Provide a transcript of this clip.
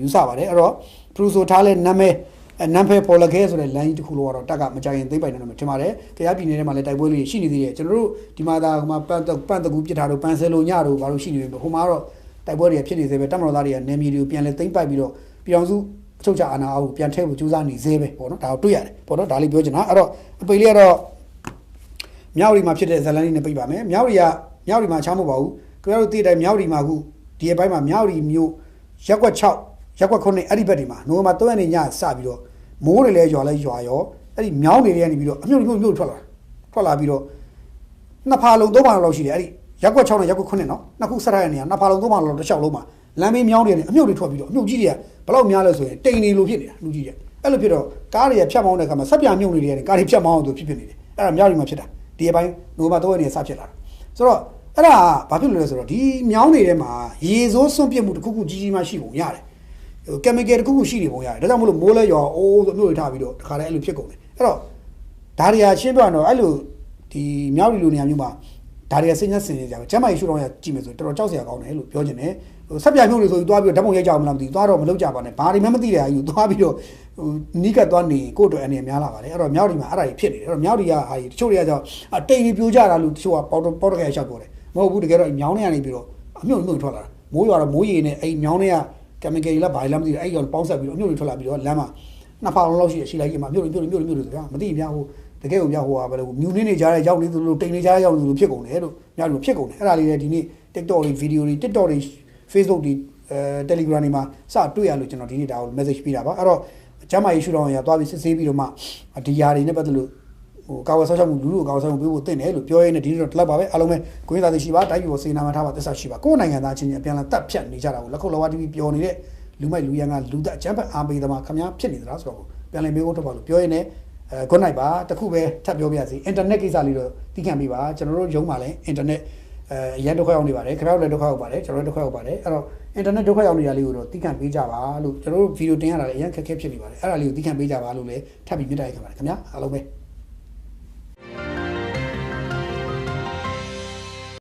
ယူဆပါတယ်အဲ့တော့ပရူဆိုထားလဲနာမည်အဲနမ်ဖယ်ပေါ်လခဲဆိုတဲ့ line တစ်ခုလို့ကတော့တက်ကမကြရင်သိမ့်ပိုင်နေတော့ထင်ပါတယ်။ကြားပြည်နယ်ထဲမှာလည်းတိုက်ပွဲလေးရှိနေသေးတယ်ကျွန်တော်တို့ဒီမှာဒါဟိုမှာပန်ပန်တကူပြစ်ထားတော့ပန်ဆယ်လိုညတို့ဘာလို့ရှိနေပြီဟိုမှာတော့တိုက်ပွဲတွေဖြစ်နေသေးပဲတက်မတော်သားတွေကနေမြေတွေကိုပြန်လဲသိမ့်ပိုက်ပြီးတော့ပြည်အောင်စုအချုပ်ချအာဏာအောက်ကိုပြန်ထည့်ဖို့ကြိုးစားနေသေးပဲပေါ့နော်ဒါကိုတွေ့ရတယ်ပေါ့နော်ဒါလေးပြောချင်တာအဲ့တော့အပေလေးကတော့မြောက်ရီမှာဖြစ်တဲ့ဇလန်လေးနဲ့ပြိပါမယ်မြောက်ရီကမြောက်ရီမှာချားမဟုတ်ပါဘူးခင်ဗျားတို့သိတဲ့အတိုင်းမြောက်ရီမှာအခုဒီအပိုင်းမှာမြောက်ရီမျိုးရက်ကွက်6 ရက်ကွက်9အဲ့ဒီဘက်တွေမှာနိုဝင်ဘာ3ရက်နေ့ညစပြီးတော့မိုးတွေလည်းရွာလဲရွာရောအဲ့ဒီမြောင်းတွေတွေကနေပြီးတော့အမြုပ်မြုပ်မြုပ်ထွက်လာထွက်လာပြီးတော့နှစ်ဖာလုံးသုံးဖာလုံးလောက်ရှိတယ်အဲ့ဒီရက်ကွက်6နဲ့ရက်ကွက်9နော်နှစ်ခုဆက်ထားတဲ့နေရာနှစ်ဖာလုံးသုံးဖာလုံးလောက်တစ်လျှောက်လုံးမှာလမ်းမေးမြောင်းတွေကနေအမြုပ်တွေထွက်ပြီးတော့အမြုပ်ကြီးတွေကဘယ်လောက်များလဲဆိုရင်တိန်နေလို့ဖြစ်နေတာလူကြီးတွေအဲ့လိုဖြစ်တော့ကားတွေကဖြတ်မောင်းတဲ့အခါမှာဆက်ပြမြုပ်နေတယ်ကားတွေဖြတ်မောင်းအောင်သူဖြစ်ဖြစ်နေတယ်အဲ့ဒါမြောက်ရီမှာဖြစ်တာဒီအပိုင်းနိုဝင်ဘာ3ရက်နေ့စဖြစ်လာတာဆိုတော့အဲ့ဒါဘာဖြစ်လို့လဲဆိုတော့ဒီမြောင်းတွေထဲမှာရေစိုးစွန့်ပစ်မှုတစ်ခုခုကြီးကြီးမှရှိပုံရတယ်ဟို ကင်မီကယ်တစ်ခုခုရှိနေပုံရတယ်ဒါကြောင့်မလို့မိုးလဲရောအိုးဆိုမျိုးတွေထားပြီးတော့တခါတည်းအဲ့လိုဖြစ်ကုန်တယ်အဲ့တော့ဒါတွေကရှင်းပြတော့အဲ့လိုဒီမြောက်ရီလိုနေရာမျိုးမှာဒါတွေကစဉ်းစားစင်နေကြတယ်ကျမ်းမာရေးရှုထောင့်ရကြည့်မယ်ဆိုတော်တော်ကြောက်စရာကောင်းတယ်လို့ပြောချင်တယ်ဟိုဆက်ပြမျိုးတွေဆိုပြီးသွားပြီးတော့ဓာတ်ပုံရိုက်ကြအောင်မလားမသိဘူးသွားတော့မလုပ်ကြပါနဲ့ဘာတွေမှမသိတဲ့အယူသွားပြီးတော့ဟိုနီးကပ်သွားနေကိုယ့်အတွက်အနေနဲ့များလာပါတယ်အဲ့တော့မြောက်ရီမှာအဲ့ဒါတွေဖြစ်နေတယ်အဲ့တော့မြောက်ရီကဟာကြီးတချို့တွေကကြောင့်အတိတ်ကြီးပြိုးကြတာလို့တချို့ကပေါတော့ပေါတော့ခဲရှောက်ပြောတယ်မဟုတ်ဘူးတကယ်တော့မြောင်းနေရနေပြီးတော့အမြုပ်အမြုပ်ထွက်လာတာမိုးရွာတော့မိုးရေနဲ့အဲ့မြောင်းတွေက ကင်မီကယ်လားဘာလဲမသိဘူးအဲ့ရောပေါင်းဆက်ပြီးတော့အမြုပ်တွေထွက်လာပြီးတော့လမ်းမှာနှစ်ဖောင်လောက်ရှိရရှိလိုက်ကြီးမှာမြုပ်မြုပ်မြုပ်မြုပ်ဆိုဗျာမသိဗျာဟိုတကယ်ကိုဗျာဟိုဟာဘယ်လိုမြူနေနေကြတဲ့ရောက်နေသလိုတိန်နေကြတဲ့ရောက်နေသလိုဖြစ်ကုန်တယ်လို့မြောက်လို့ဖြစ်ကုန်တယ်အဲ့ဒါလေးလည်းဒီနေ့ TikTok တွေ video တွေ TikTok တွေ Facebook တွေအဲ Telegram တွေမှာစတွေ့ရလို့ကျွန်တော်ဒီနေ့ဒါကို message ပေးတာပါအဲ့တော့ကျမ်းမာရေးရှုထောင့်ရသွားပြီးစစ်ဆေးပြီးတော့မှဒီຢာတွေနဲ့ပတ်သက်လို့ဟို ကာဝယ်ဆောက်ရှောက်မှုလူလူကာဝယ်ဆောက်မှုပေးဖို့တင့်တယ်လို့ပြောရင်းနဲ့ဒီနေ့တော့ဒီလောက်ပါပဲအားလုံးပဲကိုင်းသားသိရှိပါတိုက်ပြည်ပေါ်စေနာမှာထားပါသစ္စာရှိပါကိုယ်နိုင်ငံသားချင်းချင်းအပြန်အလှန်တက်ဖြတ်နေကြတာကိုလက်ခုပ်လောဝ TV ပြောနေတဲ့လူမိုက်လူရန်ကလူသက်အချမ်းဖက်အားပေးသမားခမားဖြစ်နေသလားဆိုတော့ပြန်လည်မေးဖို့ထုတ်ပါလို့ပြောရင်းနဲ့အဲ good night ပါတခုပဲထပ်ပြောပြရစီ internet ကိစ္စလေးတော့သိခံပြီးပါကျွန်တော်တို့ရုံးမှာလည်း internet အဲအရင်ဒုက္ခရောက်နေပါတယ်ခင်ဗျားတို့လည်းဒုက္ခရောက်ပါတယ်ကျွန်တော်တို့ဒုက္ခရောက်ပါတယ်အဲ့တော့ internet ဒုက္ခရောက်နေရလေးကိုတော့သိခံပေးကြပါလို့ကျွန်တော်တို့ဗီဒီယိုတင်ရတာလည်းအရင်ခက်ခဲဖြစ်နေပါတယ်အဲ့ဒါလေးကိုသိခံပေးကြပါလို့လည်းထပ်ပြီးမြတ်တိုက်ခံပါတယ်ခင်ဗျာအားလုံးပဲ